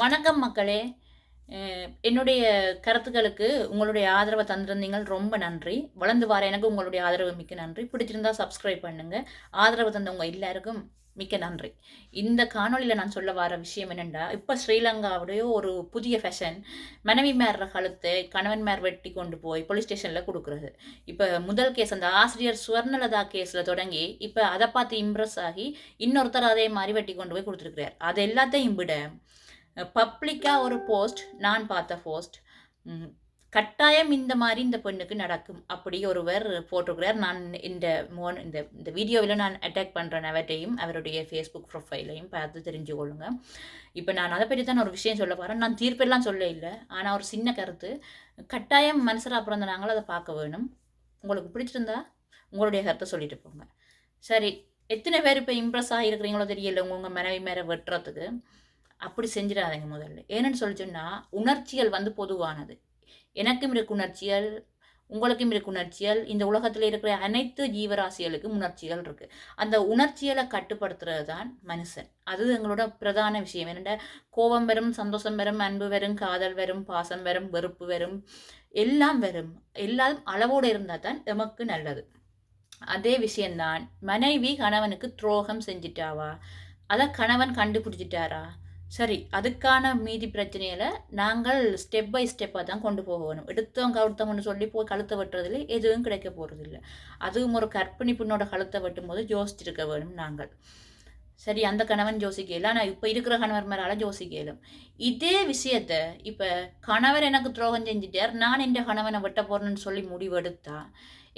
வணக்கம் மக்களே. என்னுடைய கருத்துக்களுக்கு உங்களுடைய ஆதரவை தந்திருந்தீங்க ரொம்ப நன்றி. வளர்ந்து வர எனக்கு உங்களுடைய ஆதரவு மிக்க நன்றி. பிடிச்சிருந்தா சப்ஸ்கிரைப் பண்ணுங்க. ஆதரவு தந்தவங்க எல்லாருக்கும் மிக்க நன்றி. இந்த காணொளியில் நான் சொல்ல வர விஷயம் என்னென்னா இப்போ ஸ்ரீலங்காவுடைய ஒரு புதிய ஃபேஷன் மனைவி மேற கழுத்தை கணவன் மேர் வெட்டி கொண்டு போய் போலீஸ் ஸ்டேஷனில் கொடுக்குறது. இப்போ முதல் கேஸ் அந்த ஆசிரியர் சுவர்ணலதா கேஸில் தொடங்கி இப்போ அதை பார்த்து இம்ப்ரெஸ் ஆகி இன்னொருத்தர் அதே மாதிரி வெட்டி கொண்டு போய் கொடுத்துருக்கிறார். அது எல்லாத்தையும் விட பப்ளிக்காக ஒரு போஸ்ட் நான் பார்த்த போஸ்ட். கட்டாயம் இந்த மாதிரி இந்த பெண்ணுக்கு நடக்கும். அப்படி ஒருவர் போட்டிருக்கிறார். நான் இந்த மோன் இந்த இந்த வீடியோவில் நான் அட்டாக் பண்ணுறேன் அவர்கிட்டையும் அவருடைய ஃபேஸ்புக் ப்ரொஃபைலையும் பார்த்து தெரிஞ்சு கொள்ளுங்க. இப்போ நான் அதை பற்றி தான் ஒரு விஷயம் சொல்ல போகிறேன் நான் தீர்ப்பெல்லாம் சொல்ல இல்லை. ஆனால் ஒரு சின்ன கருத்து. கட்டாயம் மனுஷராக அப்புறம் நாங்களும் அதை பார்க்க வேணும். உங்களுக்கு பிடிச்சிருந்தா உங்களுடைய கருத்தை சொல்லிட்டு போங்க. சரி எத்தனை பேர் இப்போ இம்ப்ரெஸ் ஆகிருக்கிறீங்களோ தெரியல. உங்கள் மனைவி மேலே வெட்டுறதுக்கு. அப்படி செஞ்சிடாதீங்க முதல்ல. ஏன்னு சொல்லி சொன்னால் உணர்ச்சிகள் வந்து பொதுவானது. எனக்கும் இருக்கு உணர்ச்சிகள் உங்களுக்கும் இருக்கு உணர்ச்சிகள். இந்த உலகத்தில் இருக்கிற அனைத்து ஜீவராசிகளுக்கும் உணர்ச்சிகள் இருக்குது அந்த உணர்ச்சிகளை கட்டுப்படுத்துறது தான் மனுஷன். அது எங்களோட பிரதான விஷயம். என்னென்ன கோபம் வரும் சந்தோஷம் வரும் அன்பு வரும் காதல் வரும் பாசம் வரும் வெறுப்பு வரும். எல்லாம் வரும். எல்லாரும் அளவோடு இருந்தால் தான் எமக்கு நல்லது. அதே விஷயம்தான் மனைவி கணவனுக்கு துரோகம் செஞ்சிட்டாவா? அதை கணவன் கண்டுபிடிச்சிட்டாரா? சரி அதுக்கான மீதி பிரச்சனையில் நாங்கள் ஸ்டெப் பை ஸ்டெப்பாக தான் கொண்டு போகணும் எடுத்தோம் கழுத்தோம்னு சொல்லி போய் கழுத்தை வெட்டுறதுல எதுவும் கிடைக்க போகிறதில்ல அதுவும் ஒரு கற்பிணி பெண்ணோட கழுத்தை வெட்டும் போது யோசிச்சிருக்க வேணும் நாங்கள். சரி அந்த கணவன் யோசிக்கல. ஆனால் இப்போ இருக்கிற கணவர் மேலால யோசிக்கலும் இதே விஷயத்த இப்போ கணவர் எனக்கு துரோகம் செஞ்சுட்டார் நான் என் கணவனை வெட்ட போறேன்னு சொல்லி முடிவெடுத்தா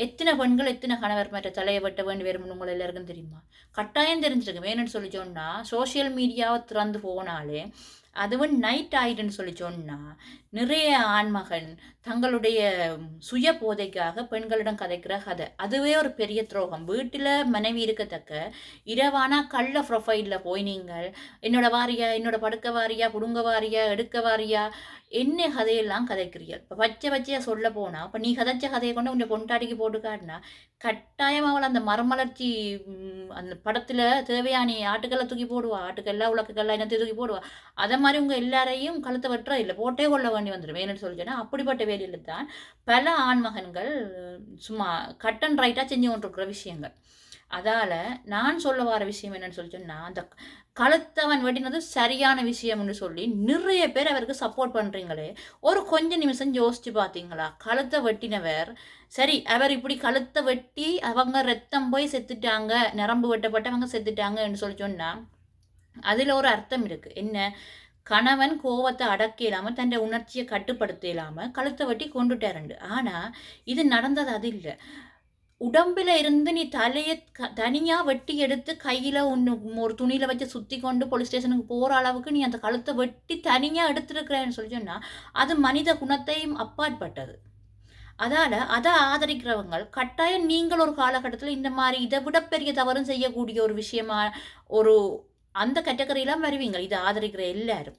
எத்தனை பெண்கள் எத்தனை கணவர் மற்ற தலையை வெட்ட வேண்டி வரும்னு உங்களை எல்லாருக்கும் தெரியுமா? கட்டாயம் தெரிஞ்சிருக்கு வேணும்னு சொல்லி சொன்னால் சோஷியல் மீடியாவை திறந்து போனாலே அதுவும் நைட் ஆயிடுன்னு சொல்லி சொன்னால் நிறைய ஆண்மகன் தங்களுடைய சுய போதைக்காக பெண்களிடம் கதைக்கிற கதை. அதுவே ஒரு பெரிய துரோகம். வீட்டில் மனைவி இருக்கத்தக்க இரவானா கள்ள ப்ரொஃபைலில் போய் நீங்கள் என்னோட வாரியா என்னோட படுக்க வாரியா புடுங்க வாரியா எடுக்க வாரியா என்ன கதையெல்லாம் கதைக்கிறீர்கள்? இப்போ பச்சை பச்சையாக சொல்ல போனால் இப்போ நீ கதைச்ச கதையை கொண்டு உன்னை பொண்டாட்டிக்கு போட்டு காட்டினா கட்டாயம் அவள் அந்த மரமலர்ச்சி அந்த படத்தில் தேவையான ஆட்டுக்கெல்லாம் தூக்கி போடுவா. ஆட்டுக்கெல்லாம் உலக்கெல்லாம் என்னத்தையும் தூக்கி போடுவா. அதை மாதிரி உங்கள் எல்லாரையும் கழுத்தை வெட்டுறா இல்லை போட்டே கொள்ள வேண்டி வந்துடும் வேணும்னு சொல்லி சொன்னால் அப்படிப்பட்ட வேலையில் தான் பல ஆண்மகன்கள் சும்மா கட் அண்ட் ரைட்டாக செஞ்சு கொண்டிருக்கிற விஷயங்கள். அதால் நான் சொல்ல வர விஷயம் என்னன்னு சொல்லி சொன்னால் அந்த கழுத்தவன் வெட்டினது சரியான விஷயம்னு சொல்லி நிறைய பேர் அவருக்கு சப்போர்ட் பண்ணுறீங்களே ஒரு கொஞ்ச நிமிஷம் யோசிச்சு பார்த்தீங்களா கழுத்தை வெட்டினவர் சரி அவர் இப்படி கழுத்தை வெட்டி அவங்க ரத்தம் போய் செத்துட்டாங்க நரம்பு வெட்டப்பட்டவங்க செத்துட்டாங்கன்னு சொல்லி சொன்னால் அதில் ஒரு அர்த்தம் இருக்குது என்ன? கணவன் கோவத்தை அடக்க இல்லாமல் தன் உணர்ச்சியை கட்டுப்படுத்த இல்லாமல் கழுத்தை வெட்டி கொண்டுட்டாருண்டு ஆனால் இது நடந்தது அது இல்லை. உடம்பில் இருந்து நீ தலையை க தனியாக வெட்டி எடுத்து கையில் ஒன்று ஒரு துணியில் வச்சு சுற்றி கொண்டு போலீஸ் ஸ்டேஷனுக்கு போகிற அளவுக்கு நீ அந்த கழுத்தை வெட்டி தனியாக எடுத்துருக்கிறேன்னு சொல்லி சொன்னால் அது மனித குணத்தையும் அப்பாற்பட்டது அதால் அதை ஆதரிக்கிறவங்க கட்டாயம் நீங்கள் ஒரு காலகட்டத்தில் இந்த மாதிரி இதை விட பெரிய தவறும் செய்யக்கூடிய ஒரு விஷயமா ஒரு அந்த கேட்டகரியெலாம் வருவீங்க. இதை ஆதரிக்கிற எல்லாரும்.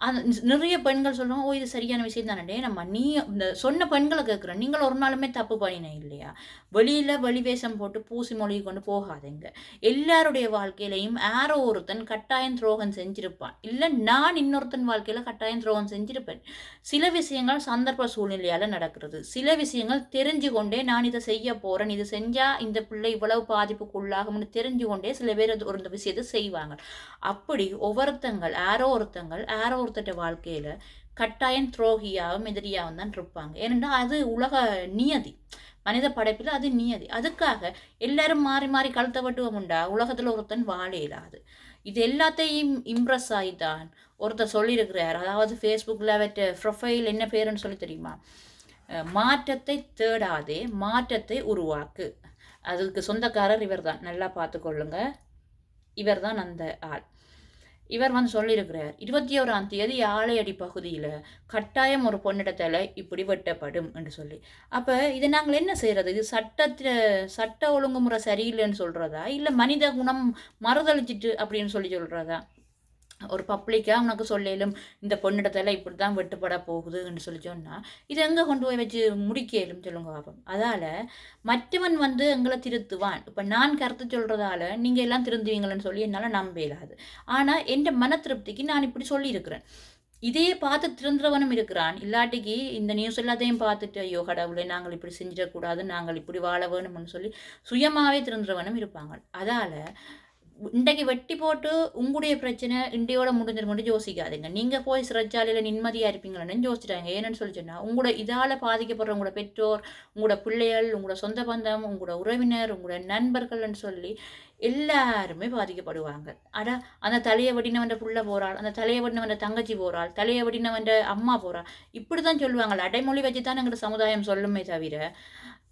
அந்த நிறைய பெண்கள் சொல்லுவாங்க ஓ இது சரியான விஷயம் தானே. நம்ம நீ இந்த சொன்ன பெண்களை கேட்குறோம் நீங்கள் ஒரு நாளுமே தப்பு பண்ணினேன் இல்லையா? வெளியில் வெளிவேஷம் போட்டு பூசி மொழி கொண்டு போகாதீங்க. எல்லாருடைய வாழ்க்கையிலையும் யாரோ ஒருத்தன் கட்டாயம் துரோகம் செஞ்சிருப்பான். இல்லை நான் இன்னொருத்தன் வாழ்க்கையில் கட்டாயம் துரோகம் செஞ்சிருப்பேன். சில விஷயங்கள் சந்தர்ப்ப சூழ்நிலையால் நடக்கிறது. சில விஷயங்கள் தெரிஞ்சு கொண்டே நான் இதை செய்ய போகிறேன் இது செஞ்சால் இந்த பிள்ளை இவ்வளவு பாதிப்புக்குள்ளாகும்னு தெரிஞ்சு கொண்டே சில பேர் ஒரு இந்த விஷயத்தை செய்வாங்க. அப்படி ஒவ்வொருத்தங்கள் யாரோ ஒருத்தங்கள் யாரோ ஒருத்தட்ட வாழ்க்கையில் கட்டாயம் துரோகியாகவும் எதிரியாகவும் தான் இருப்பாங்க. ஏனென்றால் அது உலக நியதி. மனித படைப்பில் அது நியதி. அதுக்காக எல்லாரும் மாறி மாறி கழுத்தப்பட்டுவோம் உண்டா? உலகத்தில் ஒருத்தன் வாழ இயலாது. இது எல்லாத்தையும் இம்ப்ரெஸ் ஆகி தான் ஒருத்தர் சொல்லியிருக்கிறார். அதாவது ஃபேஸ்புக்கில் அவற்ற ப்ரொஃபைல் என்ன பேருன்னு சொல்லி தெரியுமா? மாற்றத்தை தேடாதே மாற்றத்தை உருவாக்கு. அதுக்கு சொந்தக்காரர் இவர் தான் நல்லா பார்த்துக்கொள்ளுங்க. இவர் தான் அந்த ஆள். இவர் வந்து சொல்லியிருக்கிறார் இருபத்தி ஓராம் தேதி ஆலையடி பகுதியில் கட்டாயம் ஒரு பொன்னிடத்தில் இப்படி வெட்டப்படும் என்று சொல்லி. அப்போ இதை நாங்கள் என்ன செய்கிறது இது சட்டத்தில் சட்ட ஒழுங்குமுறை சரியில்லைன்னு சொல்கிறதா இல்லை மனித குணம் மறுதளிச்சிட்டு அப்படின்னு சொல்லி சொல்கிறதா ஒரு பப்ளிக்காக உனக்கு சொல்லிலும் இந்த பொண்ணிடத்தில் இப்படி தான் வெட்டுப்பட போகுதுன்னு சொல்லி சொன்னால் இது எங்கே கொண்டு போய் வச்சு முடிக்கலும் சொல்லுங்க பாப்போம். அதால் மற்றவன் வந்து எங்களை திருத்துவான். இப்போ நான் கருத்து சொல்கிறதால நீங்கள் எல்லாம் திருந்துவீங்களன்னு சொல்லி என்னால் நம்ப இயலாது. ஆனால் என் மன திருப்திக்கு நான் இப்படி சொல்லியிருக்கிறேன். இதே பார்த்து திருந்துறவனும் இருக்கிறான். இல்லாட்டிக்கு இந்த நியூஸ் எல்லாத்தையும் பார்த்துட்டு ஐயோ கடவுளே நாங்கள் இப்படி செஞ்சிடக்கூடாது நாங்கள் இப்படி வாழ வேணும்னு சொல்லி சுயமாகவே திருந்துறவனும் இருப்பாங்க. அதால் இன்றைக்கு வெட்டி போட்டு உங்களுடைய பிரச்சனை இண்டியோட முடிஞ்சிருமெண்டு யோசிக்காதீங்க. நீங்கள் போய் சிறைச்சாலையில் நிம்மதியாக இருப்பீங்களேன்னு யோசிச்சிட்டாங்க ஏன்னு சொல்லி சொன்னால் உங்களோட இதால் பாதிக்கப்படுற உங்களோட பெற்றோர் உங்களோட பிள்ளைகள் உங்களோட சொந்த பந்தம் உங்களோட உறவினர் உங்களோட நண்பர்கள்னு சொல்லி எல்லாருமே பாதிக்கப்படுவாங்க. அட அந்த தலையை வெட்டினவன் புள்ள போகிறாள் அந்த தலையை வெட்டினவன் தங்கச்சி போகிறாள் தலையை வெட்டினவன் அம்மா போகிறாள் இப்படி தான் சொல்லுவாங்க அடைமொழி வச்சு தான் எங்களோட சமுதாயம் சொல்லுமே தவிர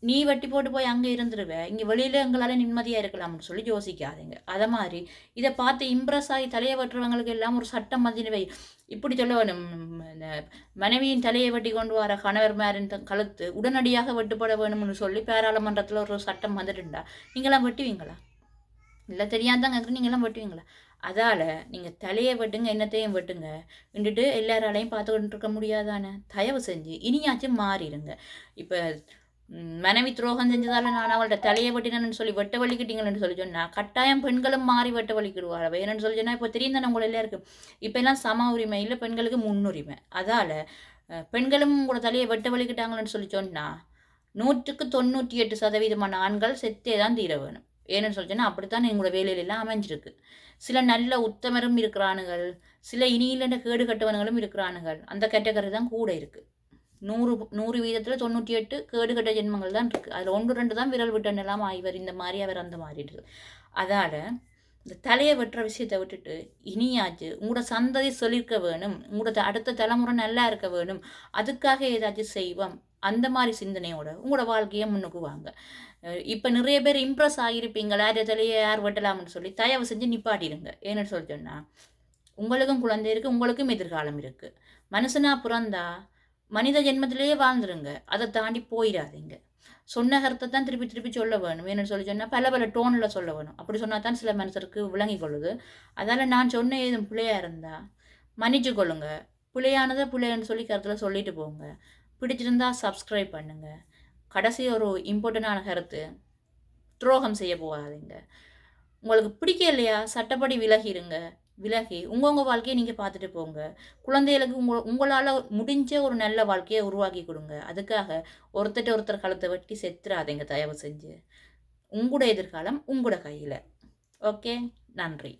நீ வட்டி போட்டு போய் அங்கே இருந்துருவ இங்கே வெளியில் எங்களால் நிம்மதியாக இருக்கலாம்னு சொல்லி யோசிக்காதீங்க. அதை மாதிரி இதை பார்த்து இம்ப்ரெஸ் ஆகி தலையை வெட்டுறவங்களுக்கு எல்லாம் ஒரு சட்டம் மதினவை இப்படி சொல்ல வேணும். இந்த மனைவியின் தலையை வெட்டி கொண்டு வர கணவர் மேரின் கழுத்து உடனடியாக வெட்டுப்பட வேணும்னு சொல்லி பாராளுமன்றத்தில் ஒரு சட்டம் வந்துட்டுண்டா. நீங்களாம் வெட்டுவீங்களா? இல்லை தெரியாதாங்க நீங்களாம் வெட்டுவீங்களா? அதால் நீங்கள் தலையை வெட்டுங்க என்னத்தையும் வெட்டுங்க. நின்றுட்டு எல்லாராலையும் பார்த்துக்கிட்டு இருக்க முடியாதானே? தயவு செஞ்சு இனியாச்சும் மாறிடுங்க. இப்போ மனைவி துரோகம் செஞ்சதால நான் அவள்கிட்ட தலையை வெட்டினேன்னு சொல்லி வெட்ட வலிக்கிட்டீங்கன்னு சொல்லி சொன்னால் கட்டாயம் பெண்களும் மாறி வெட்ட வலிக்கிடுவாள். வேணும்னு சொல்லி சொன்னால் இப்போ தெரியும் தானே உங்களை எல்லாம் இருக்குது இப்போ எல்லாம் சம உரிமை இல்லை பெண்களுக்கு முன்னுரிமை. அதால் பெண்களும் உங்களோட தலையை வெட்ட வலிக்கிட்டாங்கன்னு சொல்லி சொன்னால் நூற்றுக்கு தொண்ணூற்றி எட்டு சதவீதமான ஆண்கள் செத்தே தான் தீர வேணும் ஏன்னு சொல்லி அப்படித்தான் எங்களோட வேலையிலெல்லாம் அமைஞ்சிருக்கு. சில நல்ல உத்தமரும் இருக்கிறானுகள் சில இனியில கேடு கட்டவனுங்களும் இருக்கிறானுகள் அந்த கேட்டகரி தான் கூட இருக்குது நூறு நூறு வீதத்தில் தொண்ணூற்றி எட்டு கேடுகட்ட ஜென்மங்கள் தான் இருக்குது அதில் ஒன்று ரெண்டு தான் விரல் விட்டனெல்லாம் ஆய்வர் இந்த மாதிரி அவர் அந்த மாதிரி அதால் இந்த தலையை வெட்டுற விஷயத்தை விட்டுட்டு இனியாச்சு உங்களோட சந்ததி சொல்லியிருக்க வேணும் உங்களோட அடுத்த தலைமுறை நல்லா இருக்க வேணும் அதுக்காக ஏதாச்சும் செய்வோம் அந்த மாதிரி சிந்தனையோட உங்களோட வாழ்க்கையை முன்னுக்கு வாங்க இப்போ நிறைய பேர் இம்ப்ரெஸ் ஆகியிருப்பீங்க யார் யார் வெட்டலாம்னு சொல்லி தயவு செஞ்சு நிப்பாட்டிடுங்க. ஏன்னு சொல்லி சொன்னால் உங்களுக்கும் குழந்தை இருக்குது உங்களுக்கும் எதிர்காலம் இருக்குது மனுஷனாக பிறந்தா மனித ஜென்மத்திலேயே வாழ்ந்துருங்க. அதை தாண்டி போயிடாதீங்க. சொன்ன கருத்தை தான் திருப்பி திருப்பி சொல்ல வேணும். என்னென்னு சொல்லி சொன்னால் பல பல டோனில் சொல்ல வேணும். அப்படி சொன்னால் தான் சில மனுஷருக்கு விளங்கி கொள்ளுது. அதால் நான் சொன்ன ஏதும் பிள்ளையாக இருந்தால் மன்னிச்சு கொள்ளுங்க. பிள்ளையானதை பிள்ளைன்னு சொல்லி கருத்தில் சொல்லிட்டு போங்க. பிடிச்சிருந்தா சப்ஸ்கிரைப் பண்ணுங்கள் கடைசி ஒரு இம்பார்ட்டண்டான கருத்து துரோகம் செய்ய போகாதீங்க. உங்களுக்கு பிடிக்க இல்லையா? சட்டப்படி விலகிருங்க. விலகி உங்கவுங்க வாழ்க்கையை நீங்கள் பார்த்துட்டு போங்க. குழந்தைகளுக்கு உங்கள் உங்களால் முடிஞ்ச ஒரு நல்ல வாழ்க்கையை உருவாக்கி கொடுங்க. அதுக்காக ஒருத்தட்ட ஒருத்தர் காலத்தை வெட்டி செத்துறாதீங்க தயவு செஞ்சு. உங்களோட எதிர்காலம் உங்களோட கையில். ஓகே நன்றி.